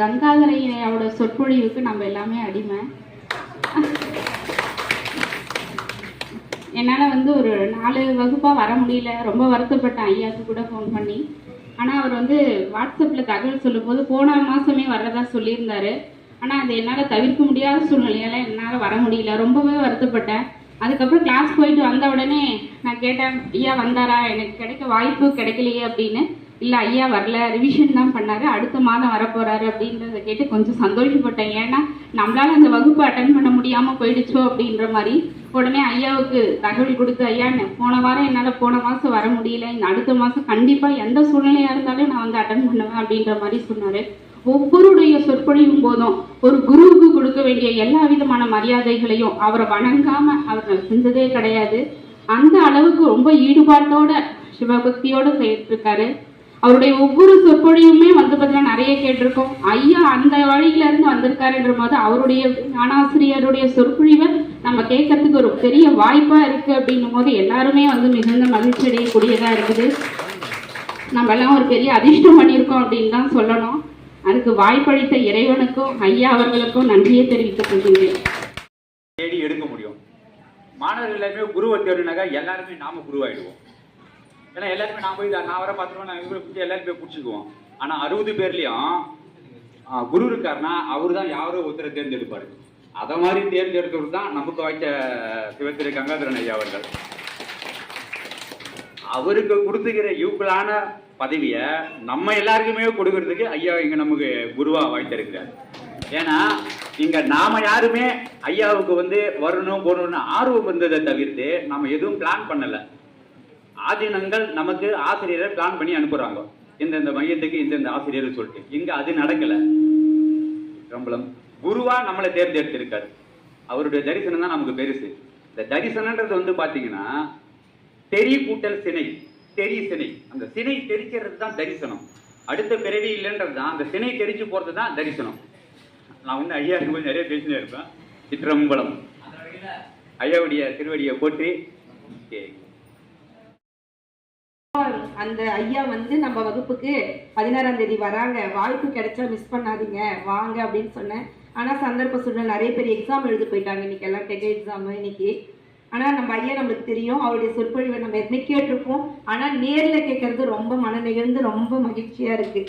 கங்காதரையோட சொற்பொழிவுக்கு நம்ம எல்லாமே அடிமை. என்னால் வந்து ஒரு நாலு வகுப்பாக வர முடியல. ரொம்ப வருத்தப்பட்டேன் ஐயாவுக்கு கூட ஃபோன் பண்ணி. ஆனால் அவர் வந்து வாட்ஸ்அப்பில் தகவல் சொல்லும்போது போன மாதமே வர்றதா சொல்லியிருந்தார். ஆனால் அது என்னால் தவிர்க்க முடியாத சூழ்நிலையால் என்னால் வர முடியல. ரொம்பவே வருத்தப்பட்டேன். அதுக்கப்புறம் கிளாஸ் போயிட்டு வந்த உடனே நான் கேட்டேன் ஐயா வந்தாரா? எனக்கு கிடைக்க வாய்ப்பு கிடைக்கலையே அப்படின்னு. இல்லை ஐயா வரல ரிவிஷன் தான் பண்ணாரு. அடுத்த மாதம் வரப்போறாரு அப்படின்றத கேட்டு கொஞ்சம் சந்தோஷப்பட்டேன். ஏன்னா நம்மளால அந்த வகுப்பு அட்டன் பண்ண முடியாம போயிடுச்சோ அப்படின்ற மாதிரி உடனே ஐயாவுக்கு தகவல் கொடுத்து ஐயா போன வாரம் என்னால் போன மாதம் வர முடியல. இந்த அடுத்த மாதம் கண்டிப்பாக எந்த சூழ்நிலையாக இருந்தாலும் நான் வந்து அட்டன் பண்ணுவேன் அப்படின்ற மாதிரி சொன்னார். ஒவ்வொருடைய சொற்பொழிவும் போதும். ஒரு குருவுக்கு கொடுக்க வேண்டிய எல்லா விதமான மரியாதைகளையும் அவரை வணங்காம அவர் செஞ்சதே கிடையாது. அந்த அளவுக்கு ரொம்ப ஈடுபாட்டோட சிவபக்தியோட செய்திருக்காரு அவருடைய ஒவ்வொரு சொற்பொழிவுமே வந்து பார்த்தீங்கன்னா நிறைய கேட்டிருக்கோம். ஐயா அந்த வழியில இருந்து வந்திருக்காருன்ற போது அவருடைய ஞானாசிரியருடைய சொற்பொழிவை நம்ம கேட்கறதுக்கு ஒரு பெரிய வாய்ப்பா இருக்கு அப்படின்னும் போது எல்லாருமே வந்து மிகுந்த மகிழ்ச்சி அடையக்கூடியதா இருக்குது. நம்ம எல்லாம் ஒரு பெரிய அதிர்ஷ்டம் பண்ணியிருக்கோம் அப்படின்னு தான் சொல்லணும். அதுக்கு வாய்ப்பளித்த இறைவனுக்கும் ஐயா அவர்களுக்கும் நன்றியை தெரிவித்துக் கொள்கிறேன் தேடி எடுக்க முடியும். மாணவர்கள் எல்லாருமே குருவை தேடினாக்கா எல்லாருமே நாம குருவாயிடுவோம். ஏன்னா எல்லாருமே நான் போய் நான் வர பார்த்துருவோம் நான் இவங்களை பிடிச்சி எல்லாரும் போய் பிடிச்சிக்குவோம். ஆனால் அறுபது பேர்லையும் குரு இருக்காருன்னா அவர் தான் யாரோ ஒருத்தரை தேர்ந்தெடுப்பார். அதை மாதிரி தேர்ந்தெடுத்தவர் தான் நமக்கு வாய்ச்ச சிவத்திரை கங்காதரன் ஐயா அவர்கள். அவருக்கு கொடுத்துக்கிற யூக்கலான பதவியை நம்ம எல்லாருக்குமே கொடுக்கறதுக்கு ஐயா இங்க நமக்கு குருவா வாய்த்திருக்கிறார். ஏன்னா இங்க நாம யாருமே ஐயாவுக்கு வந்து வரணும் போகணும்னு ஆர்வம் வந்ததை தவிர்த்து நம்ம எதுவும் பிளான் பண்ணலை. ஆதீனங்கள் நமக்கு ஆசிரியரை பிளான் பண்ணி அனுப்புறாங்க. இந்தந்த மையத்துக்கு இந்தந்த ஆசிரியர் சொல்லிட்டு. இங்க அது நடக்கல. கம்பளம் குருவா நம்மளை தேர்ந்தெடுத்திருக்காரு. அவருடைய தரிசனம் தான் நமக்கு பெருசு. இந்த தரிசனன்றது வந்து பாத்தீங்கன்னா தெரி கூட்டல் சினை தெரி சினை. அந்த சினை தெரிக்கிறது தான் தரிசனம். அடுத்த பிறவி இல்லைன்றது தான். அந்த சினை தெரிஞ்சு போறது தான் தரிசனம். நான் வந்து ஐயா இருக்கும்போது நிறைய பேசினே இருப்பேன். சிற்றம்பலம். ஐயாவுடைய திருவடியை போற்றி. ஓகே. அந்த ஐயா வந்து நம்ம வகுப்புக்கு பதினாறாம் தேதி வராங்க. வாய்ப்பு கிடைச்சா மிஸ் பண்ணாதீங்க. வாங்க அப்படின்னு சொன்னேன். ஆனா சந்தர்ப்ப சூழ்நிலை நிறைய பேர் எக்ஸாம் எழுதி போயிட்டாங்க. இன்னைக்கு எல்லாம் டெக் எக்ஸாம் இன்னைக்கு. ஆனா நம்ம ஐயா நம்மளுக்கு தெரியும். அவருடைய சொற்பொழிவை நம்ம எதுவுமே கேட்டிருப்போம். ஆனா நேர்ல கேட்கறது ரொம்ப மன நிகழ்ந்து ரொம்ப மகிழ்ச்சியா இருக்கு.